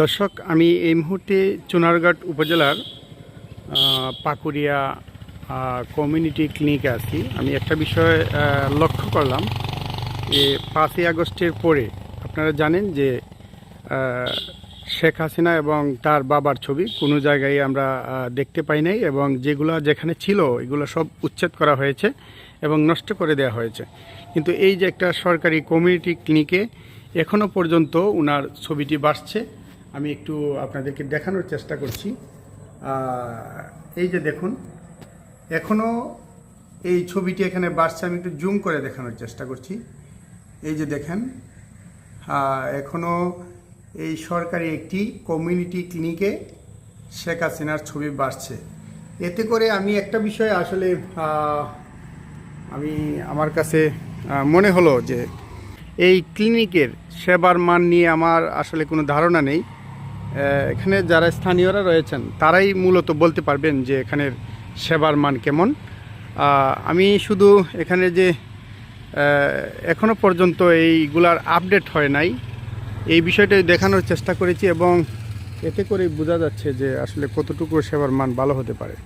দর্শক, আমি এই মুহূর্তে চুনারঘাট উপজেলার পাকুড়িয়া কমিউনিটি ক্লিনিকে আছি। আমি একটা বিষয় লক্ষ্য করলাম যে পাঁচই আগস্টের পরে আপনারা জানেন যে শেখ হাসিনা এবং তার বাবার ছবি কোনো জায়গায় আমরা দেখতে পাই নাই এবং যেগুলো যেখানে ছিল এগুলো সব উচ্ছেদ করা হয়েছে এবং নষ্ট করে দেওয়া হয়েছে। কিন্তু এই যে একটা সরকারি কমিউনিটি ক্লিনিকে এখনও পর্যন্ত ওনার ছবিটি বাসছে আমি একটু আপনাদেরকে দেখানোর চেষ্টা করছি। এই যে দেখুন এখনও এই ছবিটি এখানে বাড়ছে, আমি একটু জুম করে দেখানোর চেষ্টা করছি। এই যে দেখেন এখনও এই সরকারি একটি কমিউনিটি ক্লিনিকে শেখ হাসিনার ছবি বাড়ছে। এতে করে আমি একটা বিষয় আসলে আমি আমার কাছে মনে হলো যে এই ক্লিনিকের সেবার মান নিয়ে আমার আসলে কোনো ধারণা নেই। এখানে যারা স্থানীয়রা রয়েছেন, তারাই মূলত বলতে পারবেন যে এখানের সেবার মান কেমন। আমি শুধু এখানে যে এখনও পর্যন্ত এইগুলার আপডেট হয় নাই। এই বিষয়টাই দেখানোর চেষ্টা করেছি এবং এতে করে বোঝা যাচ্ছে যে আসলে কতটুকু সেবার মান ভালো হতে পারে।